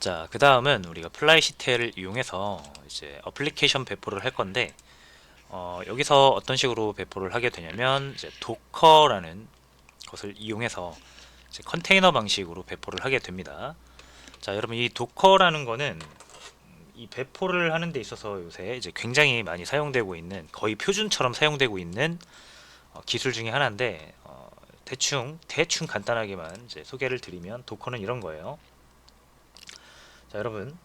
자, 그 다음은 우리가 플라이시텔을 이용해서 이제 어플리케이션 배포를 할 건데, 어, 여기서 어떤 식으로 배포를 하게 되냐면, 이제 도커라는 것을 이용해서 이제 컨테이너 방식으로 배포를 하게 됩니다. 자, 여러분 이 도커라는 거는 이 배포를 하는 데 있어서 요새 이제 굉장히 많이 사용되고 있는 거의 표준처럼 사용되고 있는 어, 기술 중에 하나인데 어, 대충 대충 간단하게만 소개를 드리면 도커는 이런 거예요. 자, 여러분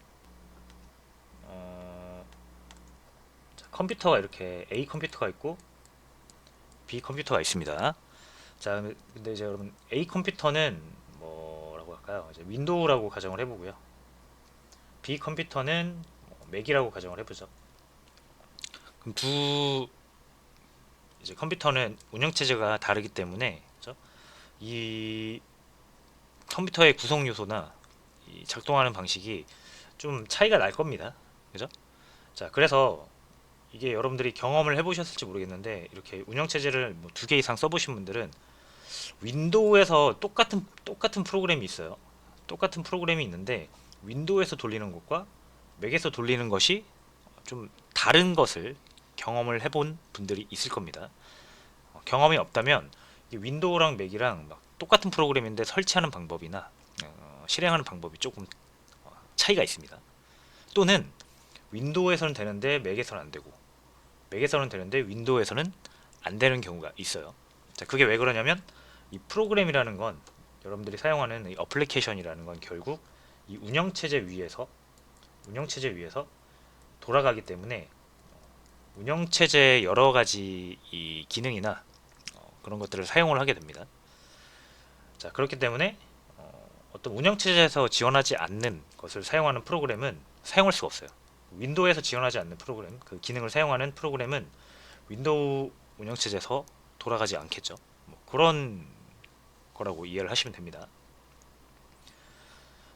어, 자, 컴퓨터가 이렇게 A 컴퓨터가 있고 B 컴퓨터가 있습니다. 자, 근데 이제 여러분 A 컴퓨터는 뭐라고 할까요? 이제 윈도우라고 가정을 해보고요. B 컴퓨터는 뭐 맥이라고 가정을 해보죠. 그럼 두 이제 컴퓨터는 운영 체제가 다르기 때문에 그죠? 이 컴퓨터의 구성 요소나 이 작동하는 방식이 좀 차이가 날 겁니다. 그죠? 자, 그래서 이게 여러분들이 경험을 해보셨을지 모르겠는데 이렇게 운영 체제를 뭐 두 개 이상 써보신 분들은 윈도우에서 똑같은 똑같은 프로그램이 있어요. 똑같은 프로그램이 있는데 윈도우에서 돌리는 것과 맥에서 돌리는 것이 좀 다른 것을 경험을 해본 분들이 있을 겁니다. 어, 경험이 없다면 이 윈도우랑 맥이랑 막 똑같은 프로그램인데 설치하는 방법이나 어, 실행하는 방법이 조금 어, 차이가 있습니다. 또는 윈도우에서는 되는데 맥에서는 안 되고 맥에서는 되는데 윈도우에서는 안 되는 경우가 있어요. 자, 그게 왜 그러냐면 이 프로그램이라는 건 여러분들이 사용하는 이 어플리케이션이라는 건 결국 이 운영 체제 위에서 운영 체제 위에서 돌아가기 때문에 운영 체제의 여러 가지 이 기능이나 어, 그런 것들을 사용을 하게 됩니다. 자 그렇기 때문에 어, 어떤 운영 체제에서 지원하지 않는 것을 사용하는 프로그램은 사용할 수가 없어요. 윈도우에서 지원하지 않는 프로그램, 그 기능을 사용하는 프로그램은 윈도우 운영 체제에서 돌아가지 않겠죠. 뭐 그런 거라고 이해를 하시면 됩니다.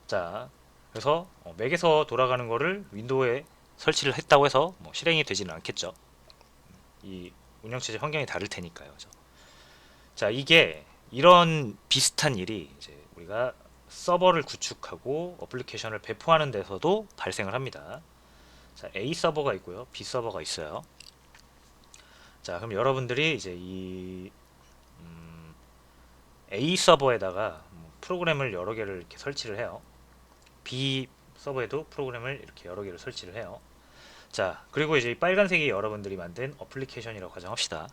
자, 그래서 어, 맥에서 돌아가는 거를 윈도우에 설치를 했다고 해서 뭐 실행이 되지는 않겠죠. 이 운영체제 환경이 다를 테니까요. 그죠? 자, 이게 이런 비슷한 일이 이제 우리가 서버를 구축하고 어플리케이션을 배포하는 데서도 발생을 합니다. 자, A 서버가 있고요. B 서버가 있어요. 자, 그럼 여러분들이 이제 이 음, A 서버에다가 뭐 프로그램을 여러 개를 이렇게 설치를 해요. B 서버에도 프로그램을 이렇게 여러 개를 설치를 해요. 자, 그리고 이제 이 빨간색이 여러분들이 만든 어플리케이션이라고 가정합시다.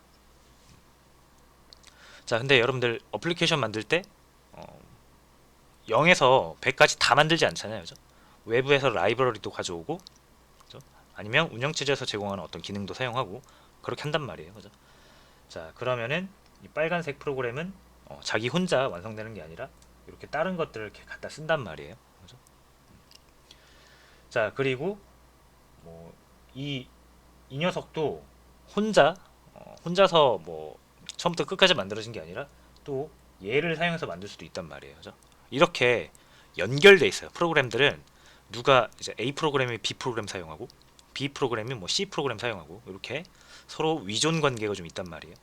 자, 근데 여러분들 어플리케이션 만들 때 어, 0에서 100까지 다 만들지 않잖아요. 그죠? 외부에서 라이브러리도 가져오고 그죠? 아니면 운영체제에서 제공하는 어떤 기능도 사용하고 그렇게 한단 말이에요. 그죠? 자, 그러면은 이 빨간색 프로그램은 어, 자기 혼자 완성되는 게 아니라 이렇게 다른 것들을 이렇게 갖다 쓴단 말이에요. 그죠? 자, 그리고 뭐 이 이 녀석도 혼자 어, 혼자서 뭐 처음부터 끝까지 만들어진 게 아니라 또 얘를 사용해서 만들 수도 있단 말이에요. 그죠? 이렇게 연결돼 있어요. 프로그램들은 누가 이제 A 프로그램이 B 프로그램 사용하고 B 프로그램이 뭐 C 프로그램 사용하고 이렇게 서로 위존 관계가 좀 있단 말이에요.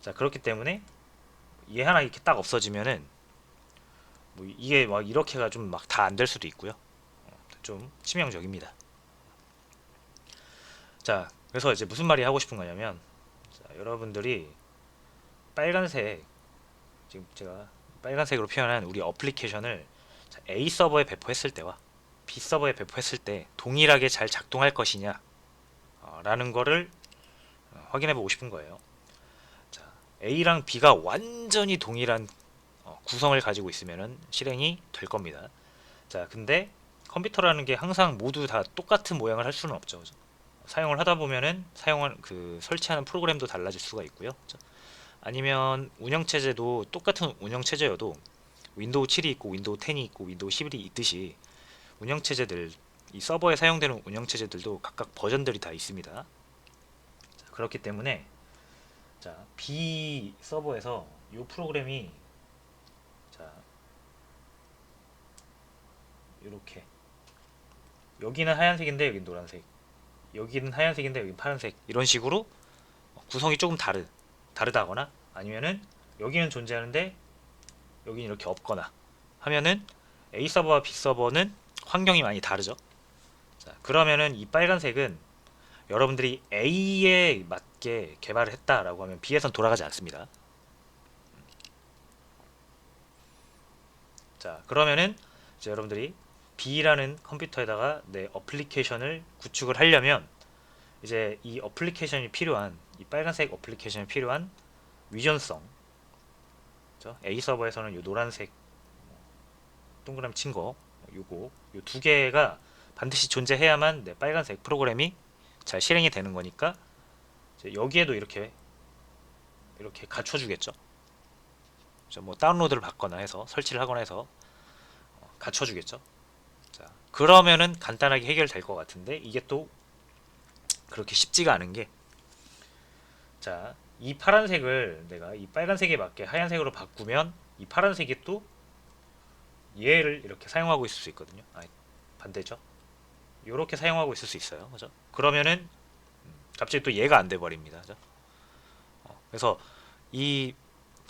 자 그렇기 때문에 얘 하나 이렇게 딱 없어지면은 뭐 이게 막 이렇게가 좀 막 다 안 될 수도 있고요. 어, 좀 치명적입니다. 자 그래서 이제 무슨 말이 하고 싶은 거냐면 자, 여러분들이 빨간색 지금 제가 빨간색으로 표현한 우리 어플리케이션을 자, A 서버에 배포했을 때와 B 서버에 배포했을 때 동일하게 잘 작동할 것이냐 어, 라는 거를 어, 확인해 보고 싶은 거예요. 자, A랑 B가 완전히 동일한 어, 구성을 가지고 있으면은 실행이 될 겁니다. 자, 근데 컴퓨터라는 게 항상 모두 다 똑같은 모양을 할 수는 없죠. 사용을 하다 보면은 사용하는 그 설치하는 프로그램도 달라질 수가 있고요. 그죠? 아니면 운영 체제도 똑같은 운영 체제여도 윈도우 7이 있고 윈도우 10이 있고 윈도우 11이 있듯이 운영 체제들 이 서버에 사용되는 운영 체제들도 각각 버전들이 다 있습니다. 자, 그렇기 때문에 자, B 서버에서 이 프로그램이 자 이렇게. 여기는 하얀색인데 여기는 노란색. 여기는 하얀색인데 여기는 파란색. 이런 식으로 구성이 조금 다르 다르다거나 아니면은 여기는 존재하는데 여기는 이렇게 없거나 하면은 A 서버와 B 서버는 환경이 많이 다르죠. 자, 그러면은 이 빨간색은 여러분들이 A에 맞게 개발을 했다라고 하면 B에선 돌아가지 않습니다. 자, 그러면은 이제 여러분들이 B라는 컴퓨터에다가 내 어플리케이션을 구축을 하려면 이제 이 어플리케이션이 필요한 이 빨간색 어플리케이션이 필요한 위전성 그죠? A 서버에서는 이 노란색 동그라미 친 거 요거 요 두 개가 반드시 존재해야만 내 빨간색 프로그램이 잘 실행이 되는 거니까 여기에도 이렇게 이렇게 갖춰주겠죠. 뭐 다운로드를 받거나 해서 설치를 하거나 해서 어, 갖춰주겠죠. 자 그러면은 간단하게 해결될 것 같은데 이게 또 그렇게 쉽지가 않은 게 자, 이 파란색을 내가 이 빨간색에 맞게 하얀색으로 바꾸면 이 파란색이 또 얘를 이렇게 사용하고 있을 수 있거든요. 아, 반대죠. 이렇게 사용하고 있을 수 있어요. 그죠? 그러면은 음, 갑자기 또 얘가 안 돼 버립니다. 그죠? 어, 그래서 이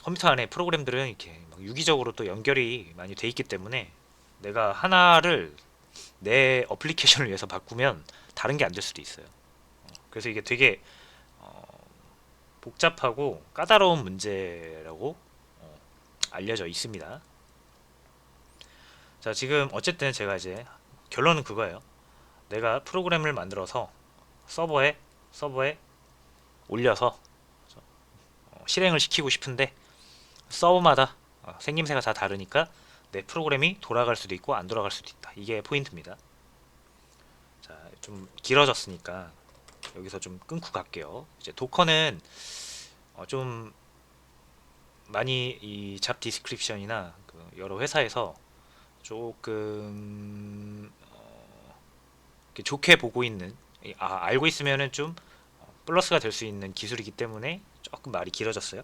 컴퓨터 안에 프로그램들은 이렇게 막 유기적으로 또 연결이 많이 돼 있기 때문에 내가 하나를 내 어플리케이션을 위해서 바꾸면 다른 게 안 될 수도 있어요. 어, 그래서 이게 되게 어, 복잡하고 까다로운 문제라고 어, 알려져 있습니다. 자, 지금 어쨌든 제가 이제 결론은 그거예요. 내가 프로그램을 만들어서 서버에 서버에 올려서 어, 실행을 시키고 싶은데 서버마다 어, 생김새가 다 다르니까 내 프로그램이 돌아갈 수도 있고 안 돌아갈 수도 있다. 이게 포인트입니다. 자, 좀 길어졌으니까 여기서 좀 끊고 갈게요. 이제 도커는 어, 좀 많이 이 잡 디스크립션이나 그 여러 회사에서 조금 어, 좋게 보고 있는 아, 알고 있으면은 좀 어, 플러스가 될 수 있는 기술이기 때문에 조금 말이 길어졌어요.